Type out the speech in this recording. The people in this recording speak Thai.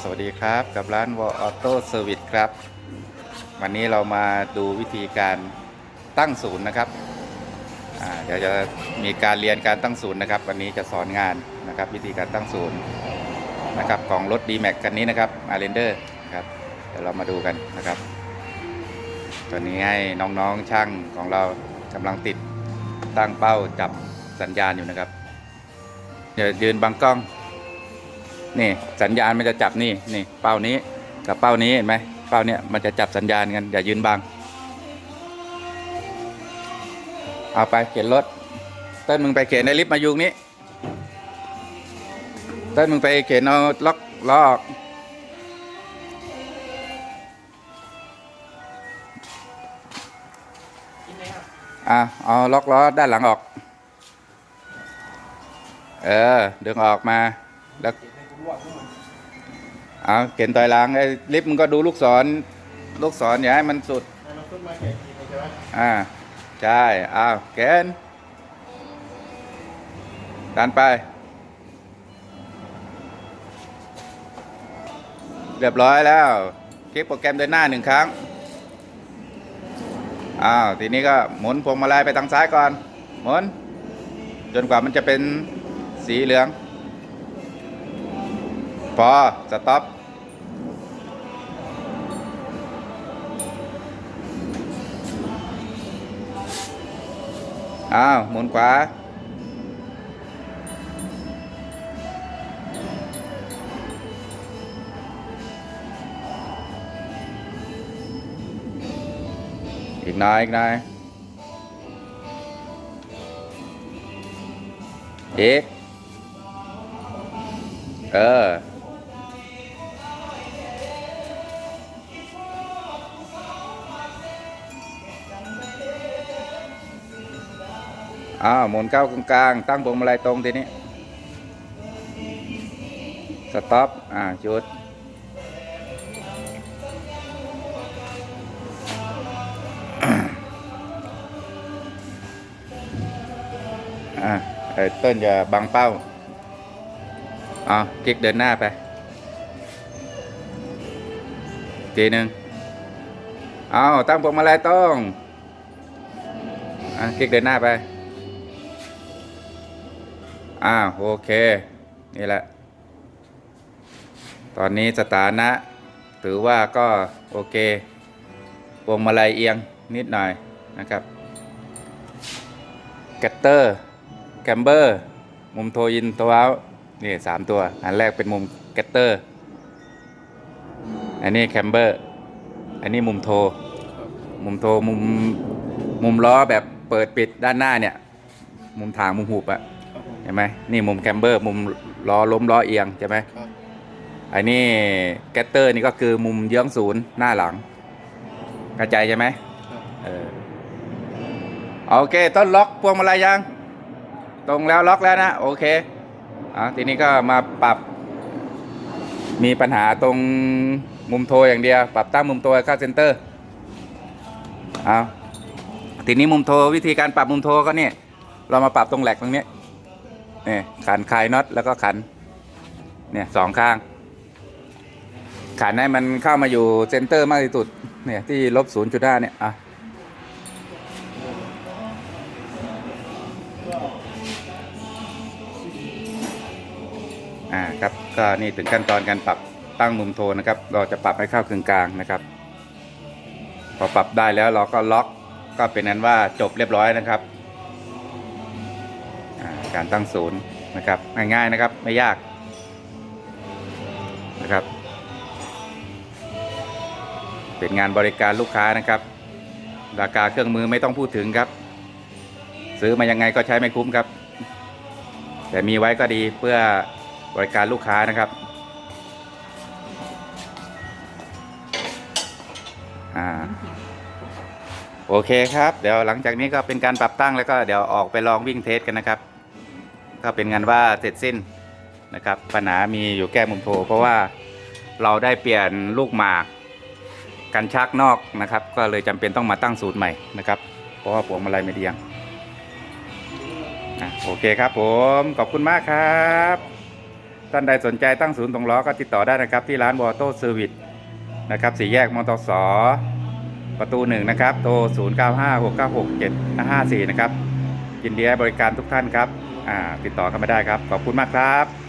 สวัสดีครับกับร้านวออโต้เซอร์วิสครับ วันนี้เรามาดูวิธีการตั้งศูนย์นะครับเดี๋ยวจะมีการเรียนการตั้งศูนย์นะครับ วันนี้จะสอนงานนะครับ วิธีการตั้งศูนย์นะครับของรถ d m a x คันนี้นะครับอาร์เรนเดอร์นะครับเดี๋ยวเรามาดูกันนะครับตอนนี้ให้น้องๆช่างของเรากำลังติดตั้งเป้าจับสัญญาณอยู่นะครับเดี๋ยวยืนบังกล้อง นี่สัญญาณมันจะจับนี่นี่เป้านี้กับเป้านี้เห็นไหมเป้าเนี้ยมันจะจับสัญญาณกันอย่ายืนบังเอาไปเข็นรถเต้นมึงไปเข็นในลิฟต์มายุงนี้เต้นมึงไปเข็นเอาล็อกล้อออกอะเอาล็อกล้อด้านหลังออก เออดึงออกมาแล้ว เอาเข็นถอยหลังไอ้ลิฟต์มึงก็ดูลูกศร ลูกศรอย่าให้มันสุดมันขึ้นมาเห็นทีนึงใช่ไหมอ่าใช่อ้าวเกนดันไป เรียบร้อยแล้ว คลิกโปรแกรมเดินหน้าหนึ่งครั้ง อ้าว ทีนี้ก็หมุนพวงมาลัยไปทางซ้ายก่อน หมุน จนกว่ามันจะเป็นสีเหลือง พอสต็อปอ้าวหมุนขวาอีกหน่อยอีกหน่อยอีกเออ อ้าวหมุนเข้ากลางๆตั้งพวงมาลัยตรงทีนี้สต็อปอ่าหยุดอ่าต้นอย่าบังเป้าเอาคลิกเดินหน้าไปทีหนึ่งเอาตั้งพวงมาลัยตรงอะคลิกเดินหน้าไป อ้าวโอเค นี่แหละ ตอนนี้สถานะถือว่าก็โอเคพวงมาลัยเอียงนิดหน่อยนะครับแกตเตอร์แกมเบอร์มุมโทอินโทเอานี่สามตัว อันแรกเป็นมุมแกตเตอร์ อันนี้แคมเบอร์ อันนี้มุมโท มุมโทมุมมุมล้อแบบเปิดปิดด้านหน้าเนี่ย มุมทางมุมหุบอะ ครับผมใช่ไหมนี่มุมแคมเบอร์ มุมล้อล้มล้อเอียงใช่ไหมครับไอ้นี่แกตเตอร์นี่ก็คือมุมเยื้องศูนย์หน้าหลังกระจายใช่ไหมครับเออโอเค ต้นล็อกพวงมาลัยยัง ตรงแล้วล็อกแล้วนะ โอเคอะทีนี้ก็มาปรับ มีปัญหาตรงมุมโทรอย่างเดียว ปรับตั้งมุมโทรเข้าเซนเตอร์เอาทีนี้มุมโทรวิธีการปรับมุมโทรก็เนี่ยเรามาปรับตรงแหลกตรงนี้ เนี่ยขันคลายน็อตแล้วก็ขันเนี่ยสองข้าง ขันให้มันเข้ามาอยู่เซนเตอร์มากที่สุดเนี่ยที่ลบศูนย์จุดห้าเนี่ยอะอ่าครับก็นี่ถึงขั้นตอนการปรับตั้งมุมโทนนะครับ เราจะปรับให้เข้ากึ่งกลางนะครับ พอปรับได้แล้วเราก็ล็อกก็เป็นนั้นว่าจบเรียบร้อยนะครับ การตั้งศูนย์นะครับง่ายๆนะครับไม่ยากนะครับ เป็นงานบริการลูกค้านะครับ ราคาเครื่องมือไม่ต้องพูดถึงครับ ซื้อมายังไงก็ใช้ไม่คุ้มครับ แต่มีไว้ก็ดีเพื่อบริการลูกค้านะครับอ่าโอเคครับ เดี๋ยวหลังจากนี้ก็เป็นการปรับตั้งแล้วก็เดี๋ยวออกไปลองวิ่งเทสกันนะครับ ก็เป็นงานว่าเสร็จสิ้นนะครับปัญหามีอยู่แก้มุมโถเพราะว่าเราได้เปลี่ยนลูกหมากกันชักนอกนะครับ ก็เลยจำเป็นต้องมาตั้งสูตรใหม่นะครับ เพราะว่าพวงมาลัยไม่เดียงโอเคครับผมขอบคุณมากครับท่านใดสนใจตั้งศูนย์ตรงล้อก็ติดต่อได้นะครับ ที่ร้านวอโต้เซอร์วิสนะครับสี่แยกมอตอสประตูหนึ่งนะครับโทร 0956967554 นะครับยินดีให้บริการทุกท่านครับ ติดต่อกันมาได้ครับ ขอบคุณมากครับ